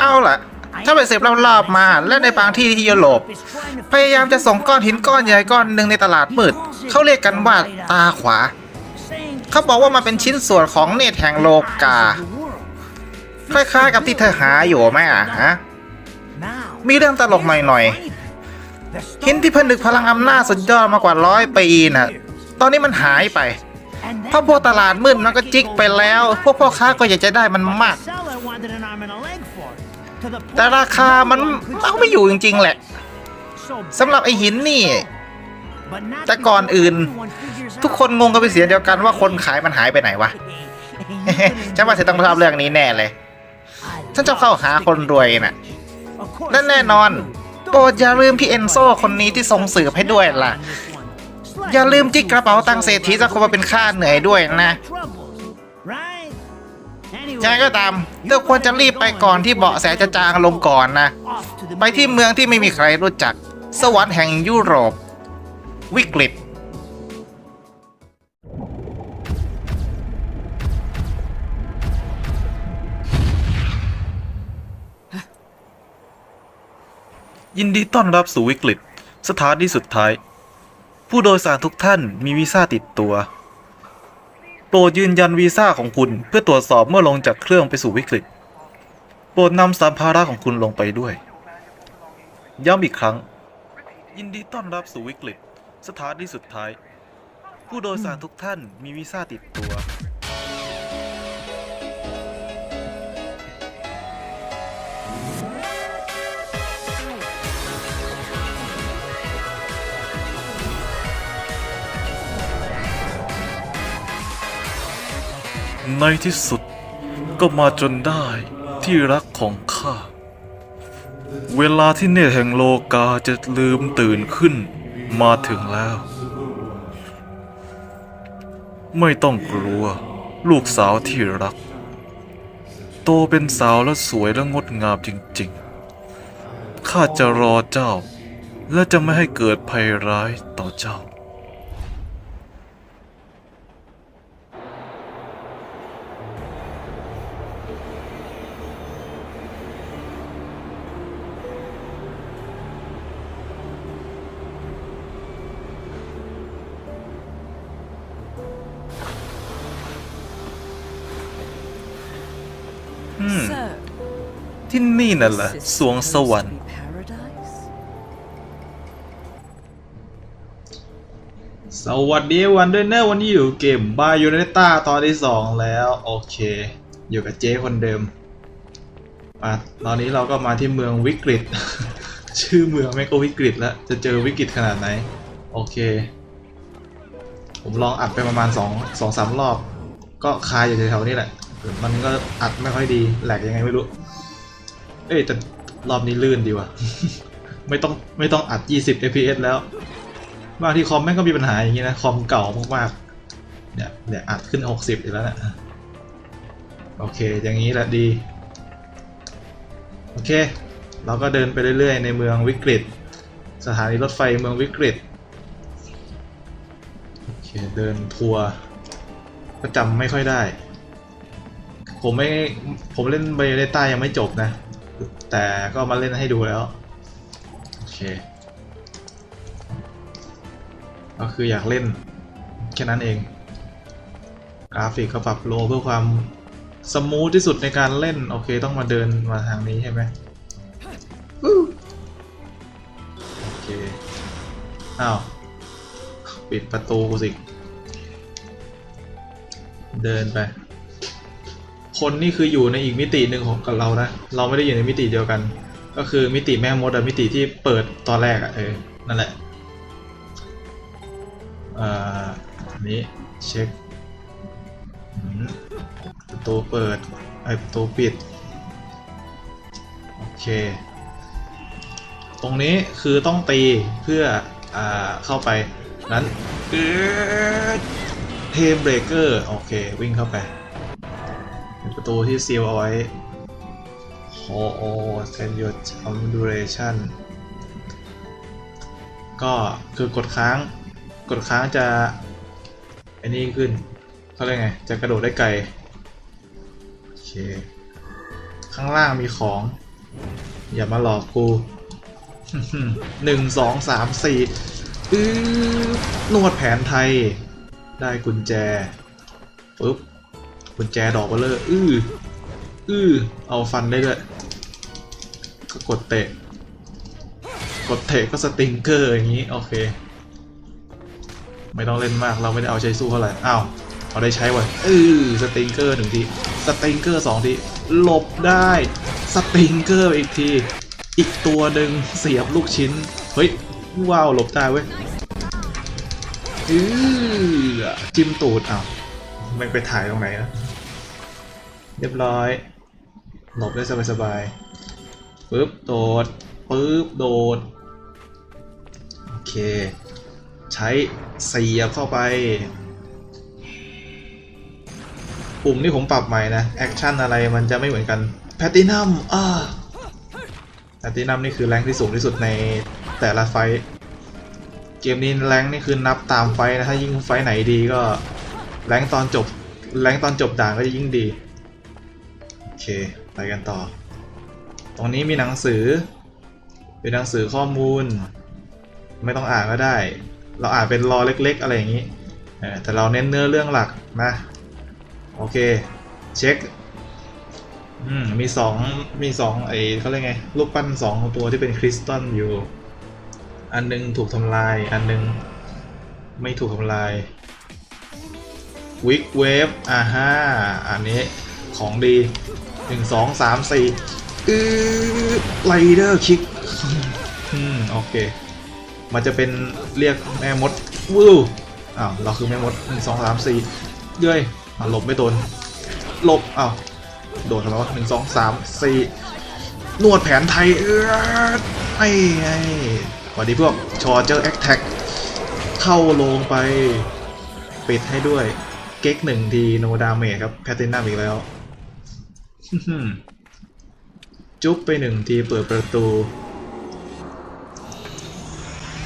เอาล่ะ ถ้าไปสืบรอบๆมาและในบางที่ที่ยุโรปพยายามจะส่งก้อนหินก้อนใหญ่ก้อนหนึ่งในตลาดมืดเขาเรียกกันว่าตาขวา เขาบอกว่ามันเป็นชิ้นส่วนของเนตแห่งโลกา คล้ายๆกับที่เธอหาอยู่ไหมอะฮะมีเรื่องตลกหน่อยๆหินที่ผนึกพลังอำนาจสุดยอดมากว่าร้อยปีน่ะ ตอนนี้มันหายไปเพราะพวกตลาดมืดมันก็จิกไปแล้ว พวกพ่อค้าก็อยากจะได้มันมาก แต่ราคามันเอาไม่อยู่จริง ๆ แหละสำหรับไอหินนี่ แต่ก่อนอื่น ทุกคนงงกันเป็นเสียงเดียวกันว่าคนขายมันหายไปไหนวะฉันว่าเธอต้องชอบเรื่องนี้แน่เลยฉันจะเข้าหาคนรวยน่ะและแน่นอนโปรดอย่าลืมพี่เอนโซคนนี้ที่ส่งสืบให้ด้วยล่ะ อย่าลืมจิกกระเป๋าตังค์เศรษฐีสักคนมาเป็นค่าเหนื่อยด้วยนะ ยังไงก็ตามเราควรจะรีบไปก่อนที่เบาะแสจะจางลงก่อนนะ ไปที่เมืองที่ไม่มีใครรู้จัก สวรรค์แห่งยุโรป วิกฤตยินดีต้อนรับสู่วิกฤต สถานีสุดท้าย ผู้โดยสารทุกท่านมีวีซ่าติดตัว โปรดยืนยันวีซ่าของคุณเพื่อตรวจสอบเมื่อลงจากเครื่องไปสู่วิกฤต โปรดนำสัมภาระของคุณลงไปด้วย ย้ำอีกครั้ง ยินดีต้อนรับสู่วิกฤต สถานีสุดท้าย ผู้โดยสารทุกท่านมีวีซ่าติดตัว ในที่สุดก็มาจนได้ที่รักของข้า เวลาที่เนตรแห่งโลกาจะลืมตื่นขึ้นมาถึงแล้ว ไม่ต้องกลัว ลูกสาวที่รัก โตเป็นสาวและสวยและงดงามจริงๆ ข้าจะรอเจ้า และจะไม่ให้เกิดภัยร้ายต่อเจ้า นี่น่ะแหละสวงสวรรค์ สวัสดีวันด้วยเนอร์วันนี้อยู่เกมบายูเนต้าตอนที่สองแล้ว โอเค อยู่กับเจ๊คนเดิมอะตอนนี้เราก็มาที่เมืองวิกฤต ชื่อเมืองไม่ก็วิกฤตแล้ว จะเจอวิกฤตขนาดไหน โอเค ผมลองอัดไปประมาณ2องสองสามรอบ ก็คายอยู่แถวๆนี้แหละ มันก็อัดไม่ค่อยดีแหลกยังไงไม่รู้ เอ้ยแต่รอบนี้ลื่นดีว่ะ ไม่ต้องไม่ต้องอัด 20 fps แล้ว บางทีคอมแม่งก็มีปัญหาอย่างนี้นะ คอมเก่ามากๆ เนี่ยเนี่ยอัดขึ้น 60อีกแล้วนะโอเค อย่างนี้แหละดี โอเค เราก็เดินไปเรื่อยๆ ในเมืองวิกฤต สถานีรถไฟเมืองวิกฤต โอเค เดินทัวร์ก็จำไม่ค่อยได้ ผมไม่ ผมเล่นไบโอเนต้ายังไม่จบนะ แต่ก็มาเล่นให้ดูแล้ว โอเค ก็คืออยากเล่น แค่นั้นเอง กราฟิกก็ปรับโลเพื่อความสมูทที่สุดในการเล่น โอเค ต้องมาเดินมาทางนี้ใช่ไหมวู้โอเค อ้าว ปิดประตูกูสิ เดินไป คนนี่คืออยู่ในอีกมิติหนึ่งของกับเรานะเราไม่ได้อยู่ในมิติเดียวกัน ก็คือมิติแม่มดอะมิติที่เปิดตอนแรกอะเออนั่นแหละอ่านี้เช็คประตูเปิดไอประตูปิดโอเค ตรงนี้คือต้องตีเพื่ออ่าเข้าไปนั้นเทมเบรเกอร์โอเควิ่งเข้าไป ตูที่ซีลเอาไว้โอ้โอ้เซนยูทำดูเรชั่นก็คือกดค้าง กดค้างจะไอ้นี่ขึ้นเขาเรียกไง จะกระโดดได้ไกล โอเค ข้างล่างมีของ อย่ามาหลอกกูหนึ่งสองสามสี่นวดแผนไทย ได้กุญแจปุ๊บ กุญแจดอกเบลเลอร์อื้ออื้อเอาฟันได้ด้วยก็กดเตะ กดเตะก็สติงเกอร์อย่างนี้ โอเค ไม่ต้องเล่นมากเราไม่ได้เอาใจสู้เท่าไหร่อ้าวเอาได้ใช้ว่ะเออสติงเกอร์หนึ่งทีสติงเกอร์สองทีหลบได้สติงเกอร์อีกที อีกตัวหนึ่งเสียบลูกชิ้น เฮ้ย ว้าวหลบได้เว้ยอือจิ้มตูดอ้าวมันไปถ่ายตรงไหนนะ เรียบร้อย หลบได้สบายๆปึ๊บ โดด ปึ๊บ โดด โอเค ใช้เสียบเข้าไป ปุ่มที่ผมปรับใหม่นะ แอคชั่นอะไรมันจะไม่เหมือนกัน แพตตินัม อ่า แพตตินัมนี่คือแรงที่สูงที่สุดในแต่ละไฟท์เกมนี้แรงนี่คือนับตามไฟนะ ถ้ายิ่งไฟไหนดีก็แรงตอนจบแรงตอนจบด่านก็จะยิ่งดี เค ไปกันต่อ ตรงนี้มีหนังสือ เป็นหนังสือข้อมูล ไม่ต้องอ่านก็ได้ เราอ่านเป็นรอเล็ก ๆ อะไรอย่างนี้ แต่เราเน้นเนื้อเรื่องหลักนะ โอเค เช็คอืมมีสองมีสองไอ้เขาเรียกไงรูปปั้นสองตัวที่เป็นคริสตัลอยู่ อันหนึงถูกทำลาย อันหนึงไม่ถูกทำลายวิกเวฟอ่าฮะอันนี้ของดี หนึ่งสองสามสี่อือไลเดอร์คิกอืมโอเค มันจะเป็นเรียกแม่มดวู้อ้าวเราคือแม่มดหนึ่งสองสามสี่เย้ยอะหลบไม่โดนหลบอ้าวโดนทำไมวะหนึ่งสองสามสี่นวดแผนไทยเออไอ้ไอ้สวัสดีพวกชอเจอแอคแท็กเข้าลงไปปิดให้ด้วยเก๊กหนึ่งทีโนดาเมจครับแพตตินัมอีกแล้ว จุ๊บไปหนึ่งทีเปิดประตู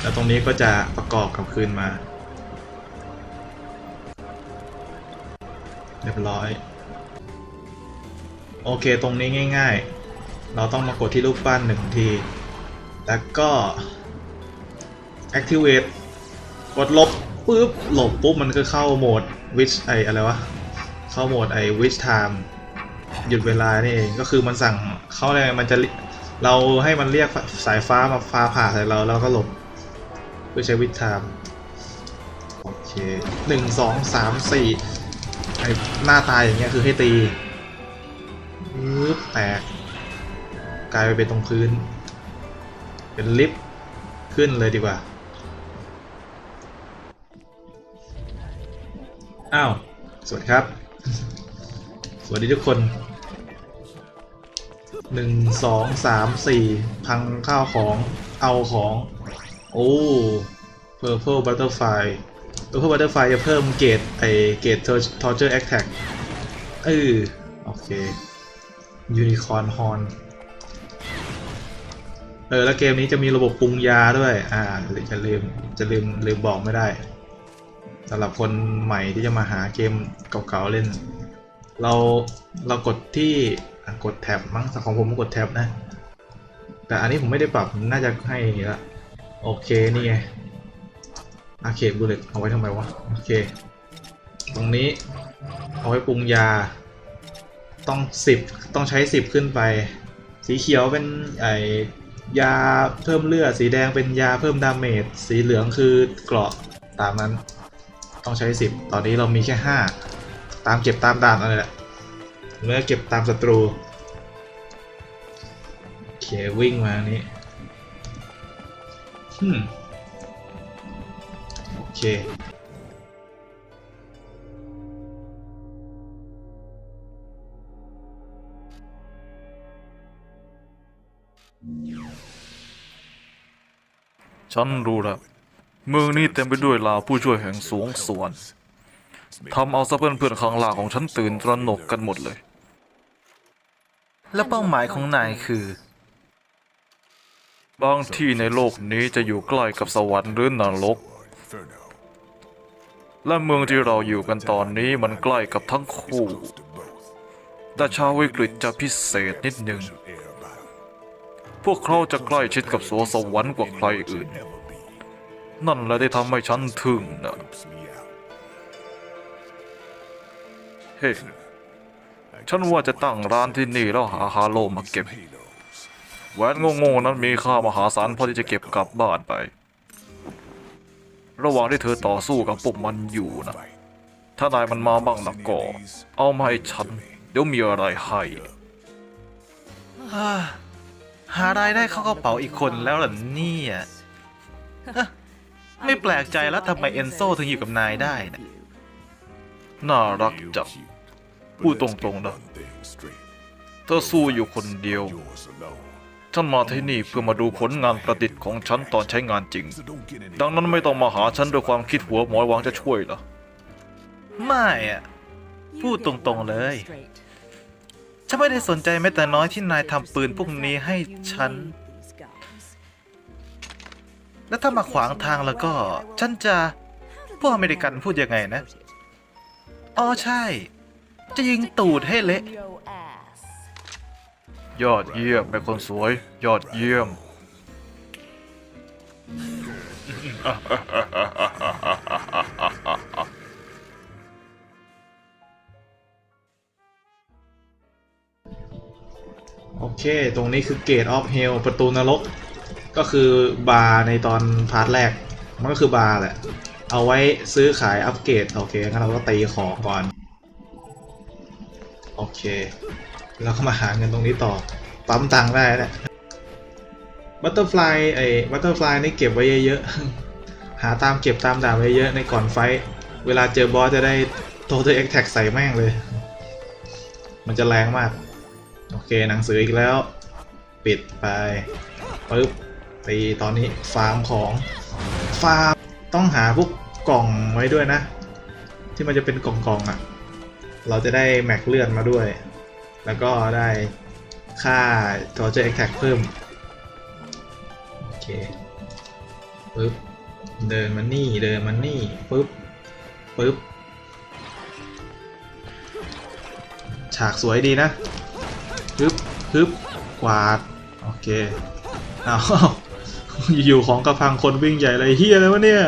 แล้วตรงนี้ก็จะประกอบกับคืนมา เรียบร้อย โอเคตรงนี้ง่าย ๆ เราต้องมากดที่รูปปั้นหนึ่งที แล้วก็ activate กดลบปุ๊บหลบปุ๊บมันก็เข้าโหมด witch ไออะไรวะ เข้าโหมดไอ witch time หยุดเวลานี่เองก็คือมันสั่งเข้าอะไรมันจะเราให้มันเรียกสายฟ้ามาฟ้าผ่าใส่เราแล้วก็หลบเพื่อใช้วิธามโอเคหนึ่งสองสามสี่ไอหน้าตายอย่างเงี้ยคือให้ตีปึ๊บแตก กลายไปเป็นตรงพื้น เป็นลิฟต์ขึ้นเลยดีกว่า อ้าว สวัสดีครับ วัสดีทุกคนหนึ่งสองสามสี่พังข้าวของเอาของ โอ้ Purple Butterfly Purple Butterfly จะเพิ่มเกรดไอเกรด Torture Attack เออโอเค Unicorn Horn เออ แล้วเกมนี้จะมีระบบปรุงยาด้วย อ่าจะลืมจะลืมลืมบอกไม่ได้สำหรับคนใหม่ที่จะมาหาเกมเก่าๆเล่น เราเรากดที่กดแท็บมั้งของผมกดแท็บนะ แต่อันนี้ผมไม่ได้ปรับน่าจะให้ละโอเคนี่ไงอาเคดบุลเลตเอาไว้ทำไมวะโอเค ตรงนี้เอาไว้ปรุงยา ต้องสิบต้องใช้สิบขึ้นไป สีเขียวเป็นไอยาเพิ่มเลือดสีแดงเป็นยาเพิ่มดาเมจสีเหลืองคือเกราะตามนั้น ต้องใช้สิบตอนนี้เรามีแค่ห้า ตามเก็บตามด่านอะไรแหละเมื่อเก็บตามศัตรูโอเควิ่งมานี้อืมโอเคฉันรู้แล้วเมืองนี้เต็มไปด้วยล่าผู้ช่วยแห่งสูงส่วน ทำเอาซะเพื่อนเพื่อนๆข้างลางของฉันตื่นตระหนกกันหมดเลย แล้วเป้าหมายของนายคือบางที่ในโลกนี้จะอยู่ใกล้กับสวรรค์หรือนรก และเมืองที่เราอยู่กันตอนนี้มันใกล้กับทั้งคู่ แต่ชาววิกฤตจะพิเศษนิดหนึ่ง พวกเขาจะใกล้ชิดกับสวสวรรค์กว่าใครอื่น นั่นแหละที่ทำให้ฉันทึ่งนะ เฮ้ฉันว่าจะตั้งร้านที่นี่แล้วหาฮาโลมาเก็บแหวนโง่ๆนั้นมีค่ามหาศาลพอที่จะเก็บกลับบ้านไป ระหว่างที่เธอต่อสู้กับปุ่มมันอยู่นะ ถ้านายมันมาบ้างนะก็ เอามาให้ฉัน เดี๋ยวมีอะไรให้อ่าหารายได้เข้ากระเป๋าอีกคนแล้วหรอเนี่ยไม่แปลกใจแล้วทำไมเอนโซถึงอยู่กับนายได้นะน่ารักจัง พูดตรงๆนะ เธอสู้อยู่คนเดียว ฉันมาที่นี่เพื่อมาดูผลงานประดิษฐ์ของฉันตอนใช้งานจริง ดังนั้นไม่ต้องมาหาฉันด้วยความคิดหัวหมอหวังจะช่วยหรอ ไม่อะพูดตรงๆเลย ฉันไม่ได้สนใจแม้แต่น้อยที่นายทำปืนพวกนี้ให้ฉัน แล้วถ้ามาขวางทางแล้วก็ ฉันจะพวกอเมริกันพูดยังไงนะ อ๋อใช่ จะยิงตูดให้เละยอดเยี่ยมเป็นคนสวย ยอดเยี่ยม โอเค ตรงนี้คือเกตออฟเฮลประตูนรก ก็คือบาร์ในตอนพาร์ทแรก มันก็คือบาร์แหละ เอาไว้ซื้อขายอัปเกรด โอเคงั้นเราก็ตีของก่อน โอเคแล้วก็มาหาเงินตรงนี้ต่อ ปั๊มตังค์ได้แหละบัตเตอร์ฟลายไอ้บัตเตอร์ฟลายนี่เก็บไว้เยอะๆ หาตามเก็บตามด่าไว้เยอะในก่อนไฟ เวลาเจอบอสจะได้โทเทอร์เอ็กแท็กใส่แม่งเลย มันจะแรงมาก โอเคหนังสืออีกแล้ว ปิดไปปึ๊บตีตอนนี้ฟาร์มของฟาร์มต้องหาพวกกล่องไว้ด้วยนะ ที่มันจะเป็นกล่องๆอะ่ะ เราจะได้แม็กเลือดมาด้วย แล้วก็ได้ค่า torture attack เพิ่ม โอเคปึ๊บ เดินมานี่ เดินมานี่ปึ๊บปึ๊บ ฉากสวยดีนะฮึบฮึบกวาด โอเค เอาวอยู่ๆของกระพังคนวิ่งใหญ่เลยเฮียอะไรวะเนี่ย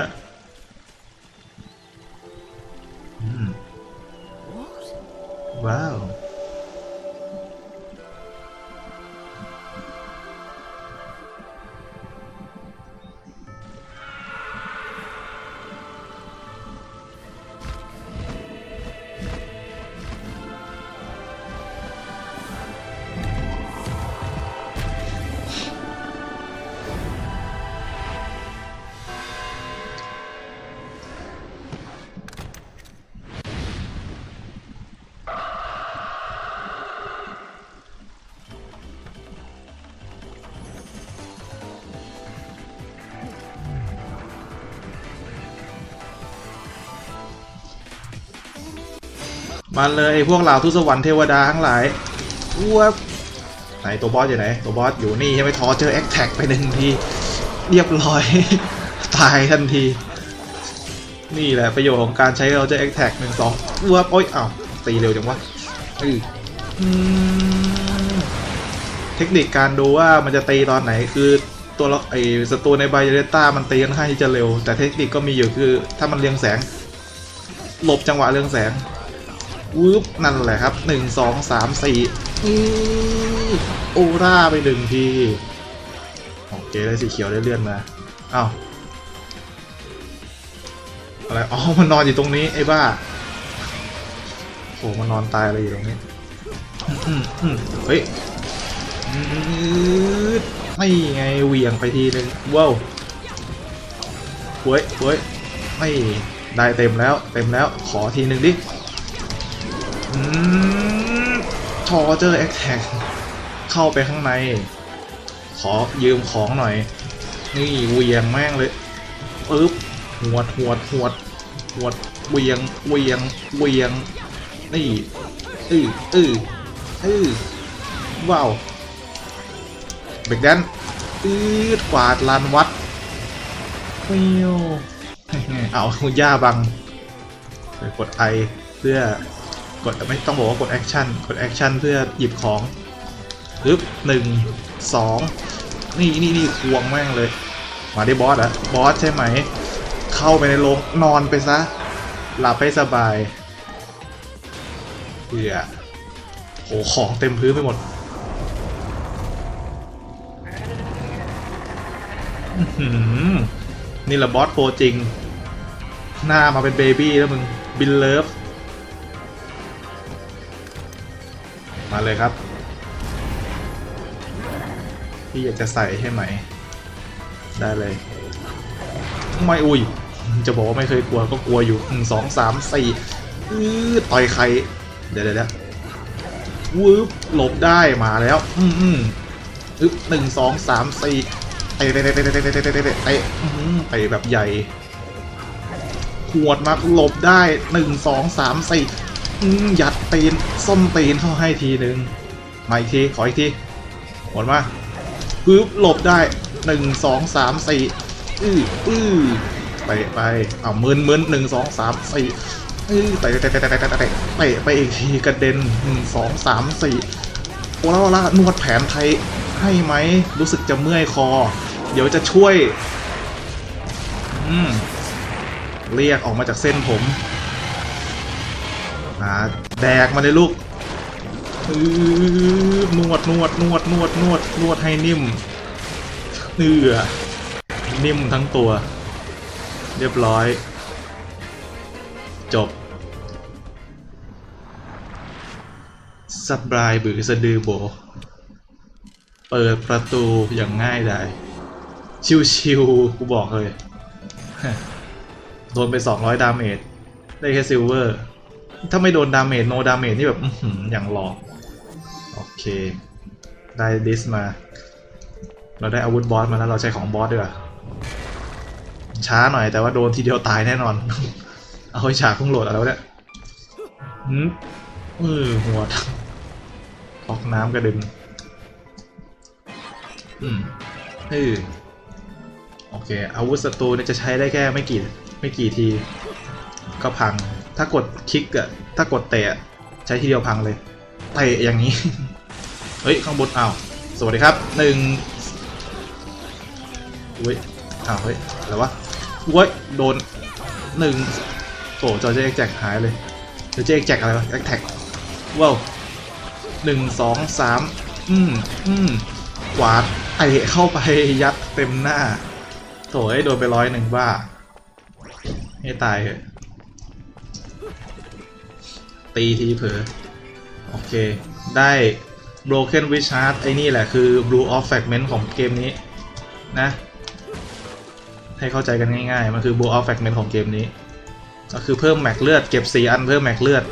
มาเลยพวกเหล่าทุสวรรค์เทวดาทั้งหลายวับไหนตัวบอสอยู่ไหน ตัวบอสอยู่นี่ใช่ไหมทอเจอแอคแท็กไปหนึ่งทีเรียบร้อย ตายทันที นี่แหละประโยชน์ของการใช้เราจะแอคแท็กหนึ่งสองวับโอ้ยอ้าวตีเร็วจังวะอือเทคนิคการดูว่ามันจะตีตอนไหนคือตัวเราไอศัตรูในไบเรต้ามันตีค่อนข้างที่จะเร็ว แต่เทคนิคก็มีอยู่คือ ถ้ามันเรียงแสง หลบจังหวะเรืองแสง วืบนั่นแหละครับหนึ่งสองสามสี่อื้อโอร่าไปหนึ่งทีโอเคได้สีเขียวได้เลื่อนมาอ้าวอะไรอ๋อมันนอนอยู่ตรงนี้ไอ้บ้าโอ้มันนอนตายอะไรอยู่ตรงนี้อืมอืมอืมเฮ้ยอืดไม่ไงเหวี่ยงไปทีนึงว้าวเว้ยเว้ยไม่ได้เต็มแล้วเต็มแล้วขอทีหนึ่งดิอืม ทอเจอร์แอคแท็กเข้าไปข้างใน ขอยืมของหน่อย นี่เวียงแม่งเลยปึ๊บหวดหวดหวดหวดเวียงเวียงเวียง นี่อืออืออือว้าวเบรกแดนอืดกวาดลานวัดวิวเอาย่าบังไปกดไอเพื่อ กดไม่ต้องบอกว่ากดแอคชั่นกดแอคชั่นเพื่อหยิบของปึ๊บหนึ่งสองนี่นี่นี่ควงแม่งเลย มาได้บอสอะบอสใช่ไหม เข้าไปในโรงนอนไปซะ หลับให้สบายเบื่อโหของเต็มพื้นไปหมดนี่แหละบอสโปรจริง หน้ามาเป็นเบบี้แล้วมึง บินเลิฟ มาเลยครับ พี่อยากจะใส่ใช่ไหม ได้เลย ไม่อุ้ย จะบอกว่าไม่เคยกลัวก็กลัวอยู่หนึ่งสองสามสี่ต่อยใคร เดี๋ยวเดี๋ยวเดี๋ยววืบหลบได้มาแล้ว อืมอืมอึ๊บหนึ่งสองสามสี่เตะเตะเตะเตะเตะเตะเตะเตะเตะเตะแบบใหญ่ขวดมาหลบได้หนึ่งสองสามสี่อืมยัด ตีนส้นตีนเข้าให้ทีหนึ่งมาอีกทีขออีกทีหมดมาปึ๊บหลบได้หนึ่งสองสามสี่อื้ออื้อเตะไปเอามืนมืนหนึ่งสองสามสี่อื้อเตะเตะเตะเตะเตะเตะเตะไปอีกทีกระเด็นหนึ่งสองสามสี่โอ้ล่าล่านวดแผนไทยให้ไหมรู้สึกจะเมื่อยคอ เดี๋ยวจะช่วย อืมเรียกออกมาจากเส้นผมหา แดกมาเลยลูกอือนวดนวดนวดนวดนวดนวดให้นิ่มเอือนิ่มทั้งตัว เรียบร้อย จบสับายบือสะดือโบ เปิดประตูอย่างง่ายดายชิวๆกูบอกเลย โดนไป 200 ดาเมจ ได้แค่ซิลเวอร์ ถ้าไม่โดนดาเมจโนดาเมจนี่แบบอย่างหลอกโอเค ได้ดิสมา เราได้อาวุธบอสมาแล้วเราใช้ของบอสด้วยช้าหน่อยแต่ว่าโดนทีเดียวตายแน่นอน เอาไอ้ฉากเพิ่งโหลดอะไรวะเนี่ยหืมเออหัวออกน้ำกระดึงอืมเออโอเค อาวุธศัตรูเนี่ยจะใช้ได้แค่ไม่กี่ไม่กี่ที ก็พัง ถ้ากดคลิกอะ ถ้ากดเตะใช้ทีเดียวพังเลยเตะอย่างนี้ เฮ้ย ข้างบนอ้าวสวัสดีครับหนึ่งเว้ยอ้าวเฮ้ยอะไรวะเว้ยโดนหนึ่งโอ้จอเจ๊แจ็คหายเลยจอเจ๊แจ็คอะไรวะแท็กว้าวหนึ่งสองสามอืมอืมกวาดเตะเข้าไปยัดเต็มหน้าโถไอโดนไปร้อยหนึ่งบ้าให้ตายเหอะ ตีทีเผลอโอเค ได้ Broken w i t c h a r t ไอ้นี่แหละคือ Blue of Fragment ของเกมนี้นะ ให้เข้าใจกันง่ายๆ มันคือ Blue of Fragment ของเกมนี้ ก็คือเพิ่มแม็กเลือดเก็บ 4 อันเพิ่มแม็กเลือด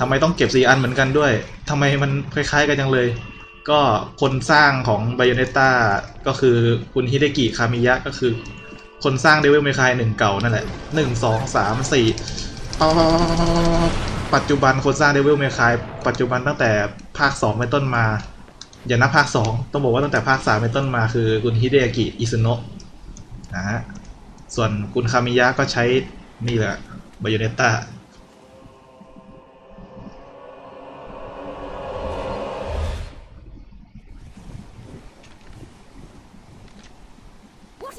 ทำไมต้องเก็บ 4 อันเหมือนกันด้วยทำไมมันคล้ายๆกันจังเลย ก็คนสร้างของ Bayonetta ก็คือคุณฮิเดกิคามิยะก็คือ คนสร้าง Devil May Cry หนึ่งเก่านั่นแหละหนึ่งสองสามสี่ ปัจจุบันคนสร้าง Devil May Cry ปัจจุบันตั้งแต่ภาค 2 เป็นต้นมา อย่านับภาค 2 ต้องบอกว่าตั้งแต่ภาค 3 เป็นต้นมาคือคุณฮิเดกิอิซุโนะนะฮะส่วนคุณคามิยะก็ใช้นี่แหละ Bayonetta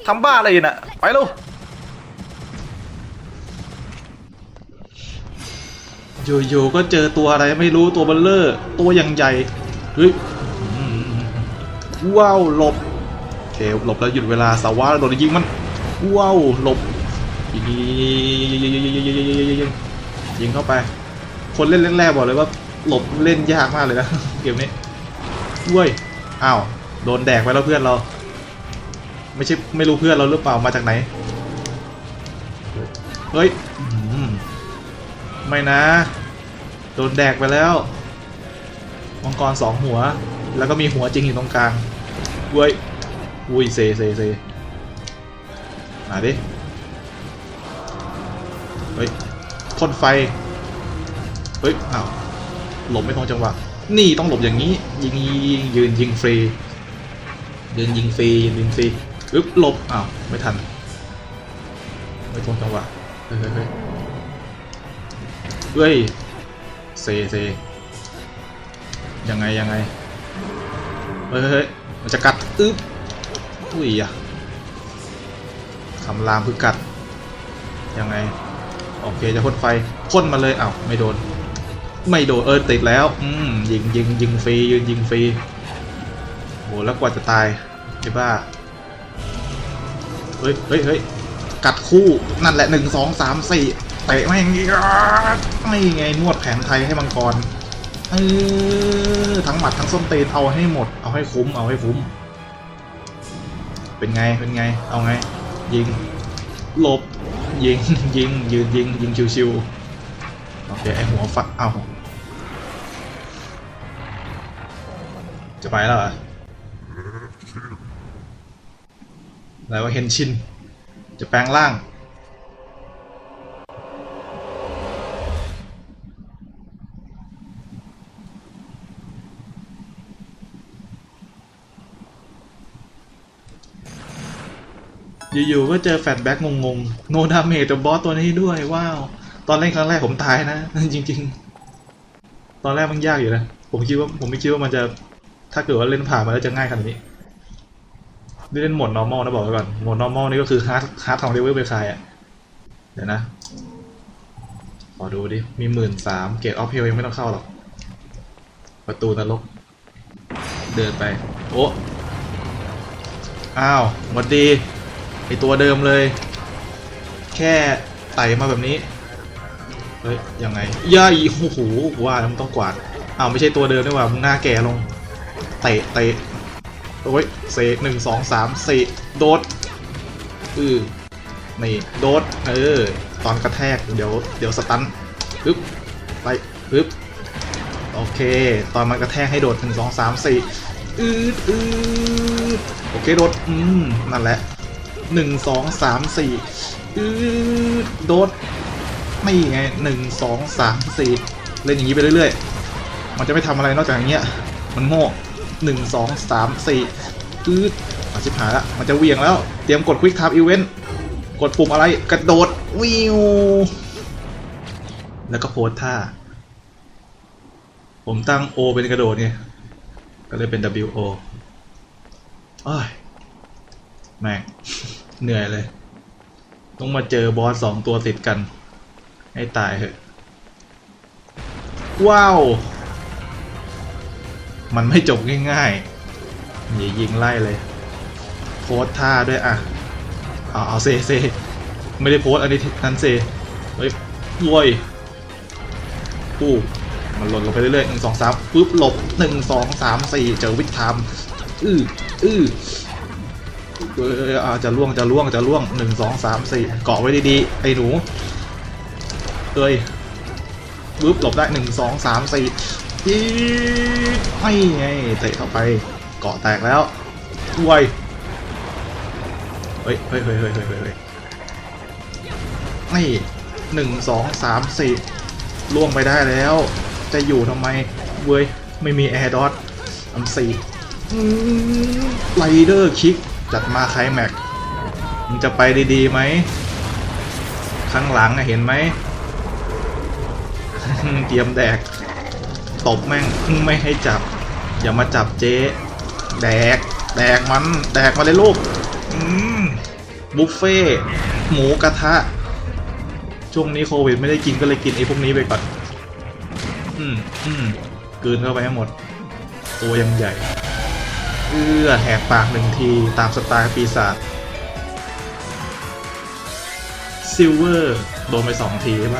ทำบ้าอะไรอยู่น่ะ ไปลูก โยๆก็เจอตัวอะไรไม่รู้ตัวบอลเลอร์ ตัวยังใหญ่เฮ้ยว้าวหลบโอเคหลบแล้วหยุดเวลาสาวาโดนยิงมันว้าวหลบยิงยิงเข้าไป คนเล่นแรกๆบอกเลยว่าหลบเล่นยากมากเลยนะเกมนี้ด้วยอ้าวโดนแดกไปแล้วเพื่อนเรา ไม่ใช่ไม่รู้เพื่อนเราหรือเปล่ามาจากไหนเฮ้ยไม่นะ โดนแดกไปแล้วมังกรสองหัว แล้วก็มีหัวจริงอยู่ตรงกลางเว้ยอุ้ยเซเซเซมาดิเฮ้ยพ่นไฟเฮ้ยอ้าวหลบไม่ตรงจังหวะนี่ต้องหลบอย่างนี้ยิงยิงยืนยิงฟรียืนยิงฟรียืนยิงฟรีอึ๊บหลบอ้าวไม่ทันไม่ตรงจังหวะเฮ้ยเฮ้ย เฮ้ยเฮ้ยเซเซยังไงยังไงเฮ้ยเฮ้ยมันจะกัดอึ๊บอุ้ยอะคำรามคือกัด ยังไง โอเคจะพ่นไฟพ่นมาเลยอ้าวไม่โดน ไม่โดนเออติดแล้ว อืมยิงยิงยิงฟรียืนยิงฟรีโหแล้วกว่าจะตายไอ้บ้า เฮ้ยเฮ้ยเฮ้ยกัดคู่นั่นแหละหนึ่งสองสามสี่ เตะแม่งอีกอ่ไม่ไงนวดแผนไทยให้มังกรเออทั้งหมัดทั้งส้มตีนเอาให้หมด เอาให้คุ้ม เอาให้คุ้ม เป็นไง เป็นไง เอาไง ยิง หลบ ยิง ยิง ยืนยิง ยิงชิวๆ โอเค ไอหัวฝักเอาจะไปแล้วเหรออะไรว่าเฮนชิน จะแปลงร่าง อยู่ๆก็เจอแฟลชแบ็กงงๆ โนดาเมจกับบอสตัวนี้ด้วยว้าว ตอนเล่นครั้งแรกผมตายนะ จริง ๆ ตอนแรกมันยากอยู่นะ ผมคิดว่าผมไม่คิดว่ามันจะถ้าเกิดว่าเล่นผ่านมาแล้วจะง่ายขนาดนี้นี่เล่นโหมด normal นะบอกไว้ก่อนโหมด normal นี่ก็คือ hard hard ของ level ไปคายอะ เดี๋ยวนะ ขอดูดิ มีหมื่นสามเกตออฟเฮลยังไม่ต้องเข้าหรอก ประตูนรก เดินไป โอ้อ้าวหวัดดี ไอตัวเดิมเลย แค่ไต่มาแบบนี้ เฮ้ย ยังไงย่าอีโอ้โหว่ามันต้องกวาดอ้าวไม่ใช่ตัวเดิมด้วยว่ามึงหน้าแก่ลง เตะเตะโอ้ยเซหนึ่งสองสามสี่โดดอือนี่โดดเออตอนกระแทกเดี๋ยวเดี๋ยวสตันปึ๊บไปปึ๊บโอเค ตอนมันกระแทกให้โดดหนึ่งสองสามสี่อืดอืดโอเคโดดอืมนั่นแหละ หนึ่งสองสามสี่อืดโดดไม่ไงหนึ่งสองสามสี่เล่นอย่างนี้ไปเรื่อยๆ มันจะไม่ทำอะไรนอกจากอย่างเงี้ย มันโง่หนึ่งสองสามสี่อืดอาชิบหายละมันจะเวียงแล้ว เตรียมกด Quick Time Event กดปุ่มอะไรกระโดดวิวแล้วก็โพสท่า ผมตั้ง O เป็นกระโดดไงก็เลยเป็น W O อ้ยแม่ง เหนื่อยเลย ต้องมาเจอบอสสองตัวติดกัน ให้ตายเถอะ ว้าว มันไม่จบง่ายๆอย่ายิงไล่เลย โพสท่าด้วยอะ เอาเอาเซเซไม่ได้โพสอันนี้นั้นเซเฮ้ยรวยปู้มันหล่นลงไปเรื่อยๆหนึ่งสองสามปุ๊บหลบหนึ่งสองสามสี่เจอวิทไทม์อื้อ อื้อ อออาจะล่วงจะล่วงจะล่วงหนึ่งสองสามสี่เกาะไว้ดีๆไอ้หนูเอ้ยบึ๊บหลบได้หนึ่งสองสามสี่อีไม่ไงเตะเข้าไปเกาะแตกแล้วไวเฮ้ยเฮ้ยเฮ้ยเฮ้ยเฮ้ยเฮ้ยไม่หนึ่งสองสามสี่ล่วงไปได้แล้ว จะอยู่ทำไมเว้ยไม่มีแอร์ดอทอันสี่ไลเดอร์คิก จัดมาไคลแม็กมึงจะไปดีๆไหมข้างหลังอะเห็นไหมเตรียมแดก ตบแม่งไม่ให้จับ อย่ามาจับเจ๊ แดก แดกมัน แดกมาเลยลูกบุฟเฟ่หมูกระทะ ช่วงนี้โควิดไม่ได้กินก็เลยกินไอ้พวกนี้ไปก่อน อืมอืมกลืนเข้าไปให้หมด ตัวยังใหญ่ เอื้อแหกปากหนึ่งทีตามสไตล์ปีศาจซิลเวอร์โดนไปสองทีใช่ไหม